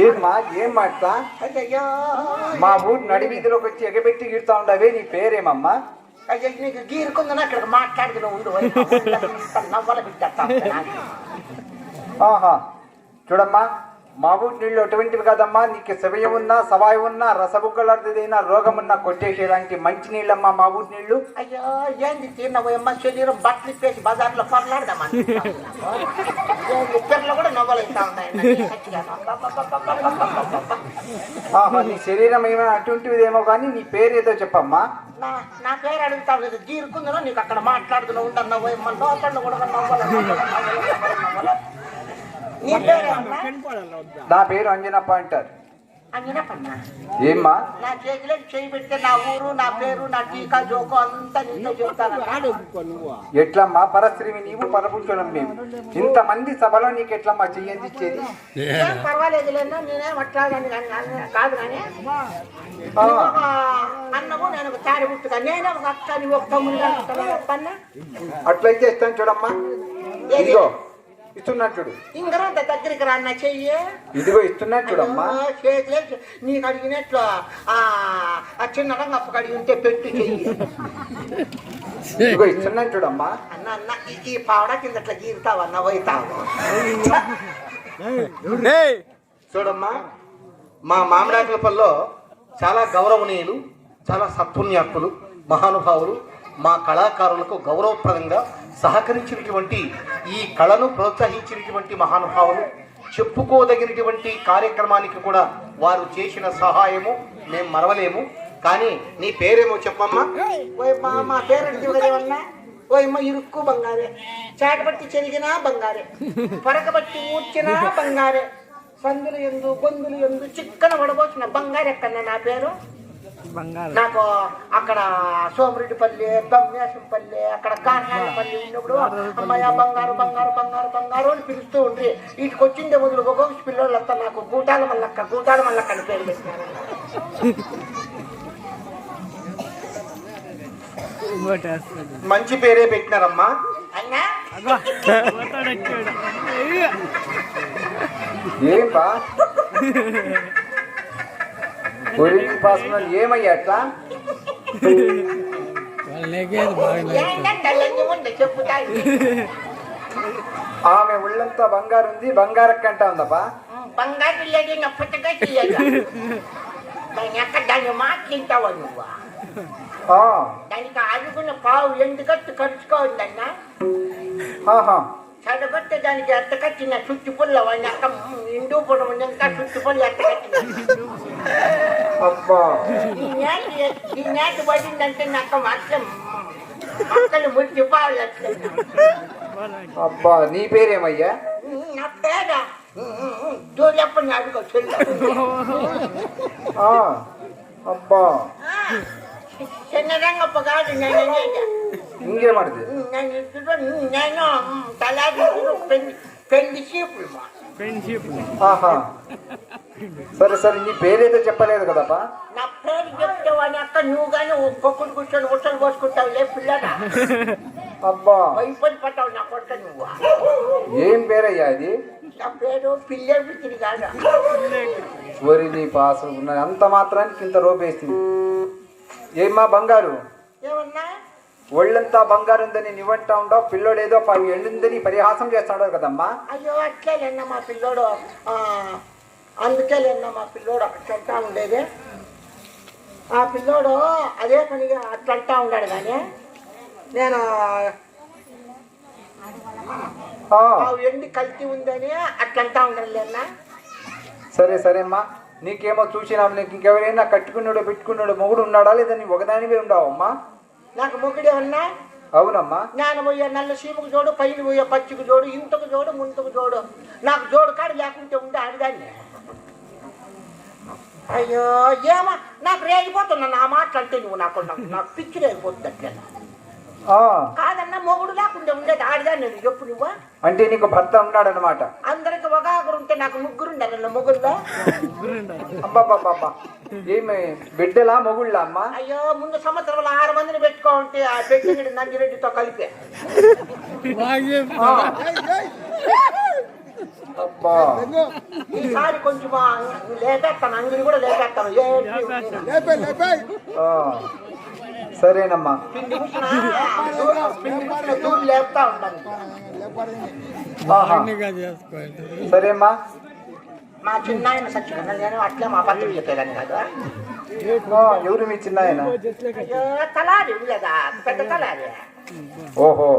ఏమ్మా ఏం మాట్లా మా ఊరు నడి వీధిలోకి వచ్చి ఎగబెట్టి గిడతా ఉండవే నీ పేరేమమ్మా? అయ్యో నీకు గీరుకుందని? అక్కడ మాట్లాడుకుని ఉండు నవ్వలు బిడ్డ ఆహా. చూడమ్మా మా ఊరి నీళ్ళు ఎటువంటివి కదమ్మా నీకు శవయం ఉన్నా సవాయి ఉన్నా రసబుగ్గలదైనా రోగం ఉన్నా కొట్టేసేదానికి మంచి నీళ్ళమ్మా మా ఊరి నీళ్ళు. అయ్యో ఏంది తిన్నవమ్మ శరీరం బట్టలు ఇప్పేసి బజార్లో పర్లాడదామా? కూడా అవుతా ఉన్నాయి. నీ శరీరం ఏమైనా అటువంటివిదేమో కానీ నీ పేరు ఏదో చెప్పమ్మా. నా నా పేరు అడుగుతావు లేదు గీరుకుందో నీకు అక్కడ మాట్లాడుతున్నావు ఉండన్నావు ఏమో లోపల కూడా నవ్వాలి నీ పేరు అంజనప్ప అంటారు ఏమ్మా? నా చేతిలో చేయి పెడితే నా ఊరు నా పేరు నా టీకా జోకు అంతా నీతో చెప్తాను ఎట్లమ్మా? పరస్త్రీవి నీవు పరపురుషులం మేము. ఇంతమంది సభలో నీకు ఎట్లమ్మా చెయ్యంది ఇచ్చేది పర్వాలేదు లేనా నేనేం కానీ- కాదు కానీ అన్నము నేను ఒక తాడి పుట్టుగా నేనే ఒక అక్క ఒక తమ్ముడు అట్లయితే ఇస్తాను చూడమ్మా. ఇదిగో. ఇస్తున్నాను చూడు ఇంకరంత దగ్గరికి రా అన్న చెయ్యి? ఇదిగో ఇస్తున్నాను చూడమ్మా అయ్యో, చేతిలే నీకు అడిగినట్లు ఆ చిన్న రంగప్పకి అడిగి ఉంటే పెట్టు చెయ్యి. ఇదిగో ఇస్తున్నాను చూడమ్మా అన్న అన్న ఈ- పావడ కింద అట్లా గీరుతావు అన్న పోయితావు. చూడమ్మా మా మామిడాకులపల్లో చాలా గౌరవనీయులు చాలా సత్పుణ్యాత్ములు మహానుభావులు మా కళాకారులకు గౌరవప్రదంగా సహకరించినటువంటి ఈ కళను ప్రోత్సహించినటువంటి మహానుభావులు చెప్పుకోదగినటువంటి కార్యక్రమానికి కూడా వారు చేసిన సహాయము మేము మరవలేము. కానీ నీ పేరేమో చెప్పమ్మా? ఓయ్ మా మా పేరెంట్ ఇరుక్కు బంగారే. చాటబట్టి చెరిగినా బంగారే. పరకబట్టి ఊడ్చినా బంగారే. సందులు ఎందు గొంతులు ఎందు చిక్కన పడబోసిన బంగారెక్కన్నా నా పేరు. నాకు అక్కడ సోమిరెడ్డిపల్లి దమ్మేశంపల్లి అక్కడ కాకినాడపల్లి ఉన్నప్పుడు అమ్మాయి బంగారు బంగారు బంగారు బంగారు అని పిలుస్తూ ఉండ్రి. వీటికి వచ్చిందే మొదలు ఒక పిల్లలంతా నాకు గూటాల మల్లక్క గూటాల మల్లక్క అని పేరు పెట్టినారు. మంచి పేరే పెట్టినారమ్మా. ఏం బా? ఒరిగి పాసుకున్నాను ఏమయ్యా అట్లా? ఆమె ఒళ్ళంతా బంగారు ఉంది బంగారక్క అంటా ఉందప్పా బంగారు నా పుట్టగా దాన్ని మాట్లాంటావా నువ్వు దానికి అడుగున పావు ఎందుకట్టు ఖర్చుకోవద్దన్న ఆహా చడగొట్టే దానికి ఎత్త కట్టిన చుట్టుపుల్ల వాడిని అక్క ఇండు పొడవు ఇంకా చుట్టుపుల్ల ఎత్త కట్టిన ఈ నేటి ఈ నేటి పడిందంటే నాకు మాత్రం అక్కలు ముట్టిపోవాలి అబ్బా నీ పేరేమయ్యా నా పేర దూరప్పని అడుగు అబ్బా మా ఆహా. సరే సరే నీ పేరేదో చెప్పలేదు కదప్పా? నా పేరు చెప్తే వాడిని అక్క నువ్వు కానీ పొక్కుడు కూర్చొని ఉట్టలు పోసుకుంటావు లే పిల్లడా. అబ్బా. భయపడి పట్టావు నా కొట్ట నువ్వు. ఏం పేరయ్యా అది నా పేరు పిల్లే పిచ్చిడి కాదు వరి నీ పాసు ఉన్నది. అంత మాత్రానికి ఇంత రోపేస్తుంది ఏమ్మా బంగారు? ఏమన్నా? ఒళ్ళంతా బంగారు ఉందని నువ్వంటా ఉండవు పిల్లోడేదో పది ఎళ్ళుందని పరిహాసం చేస్తాడు కదమ్మా. అయ్యో అట్లే మా పిల్లోడు అందుకే మా పిల్లోడు చెప్తా ఉండేది. ఆ పిల్లోడు అదే పనిగా అట్లంటా ఉన్నాడు కానీ నేను ఎండి కల్తీ ఉందని అట్లంటా ఉండాలి అన్న సరే సరే అమ్మా నీకేమో చూసినాం నీకు ఇంకెవరైనా కట్టుకున్నాడు పెట్టుకున్నాడు మొగుడు ఉన్నాడా లేదా నీ ఒకదానివే ఉండవు అమ్మా నాకు మొగుడే ఉన్నా? అవునమ్మా. పోయే నల్ల సీముకు జోడు పైన పోయే పచ్చికి జోడు ఇంతకు జోడు ముంతకు జోడు. నాకు జోడు కాడు లేకుంటే ఉండే ఆడదాన్ని. అయ్యో ఏమో? నాకు రేగిపోతున్నా నా మాటలు అంటే నువ్వు నాకు నాకు పిచ్చి రేగిపోతుంది అట్లా కాదన్నా మొగుడు లేకుంటే ఉండేది ఆడదాన్ని నేను ఎప్పుడు నువ్వు అంటే నీకు భర్త ఉన్నాడనమాట. అందరికి ఒక ఆగురు ఉంటే నాకు ముగ్గురు ఉండాలి మొగుడులో అబ్బాబ్బాబ్బా ఏమి బిడ్డలా మొగుళ్ళా అమ్మా? అయ్యో ముందు సంవత్సరంలో ఆరు మందిని పెట్టుకో ఉంటే ఆ పెట్టింది నందిరెడ్డితో కలిపే. ఈసారి కొంచెం లేపేస్తాను అంగిడి కూడా లేపేస్తాను. సరేనమ్మా. సరేమ్మా. మా చిన్న ఆయన సచ్చిపోయినా నేను అట్లే మా పత్రం చెప్పేదాన్ని కదా ఎవరు మీ చిన్న ఆయన కదా పెద్ద తలారి. ఓహో.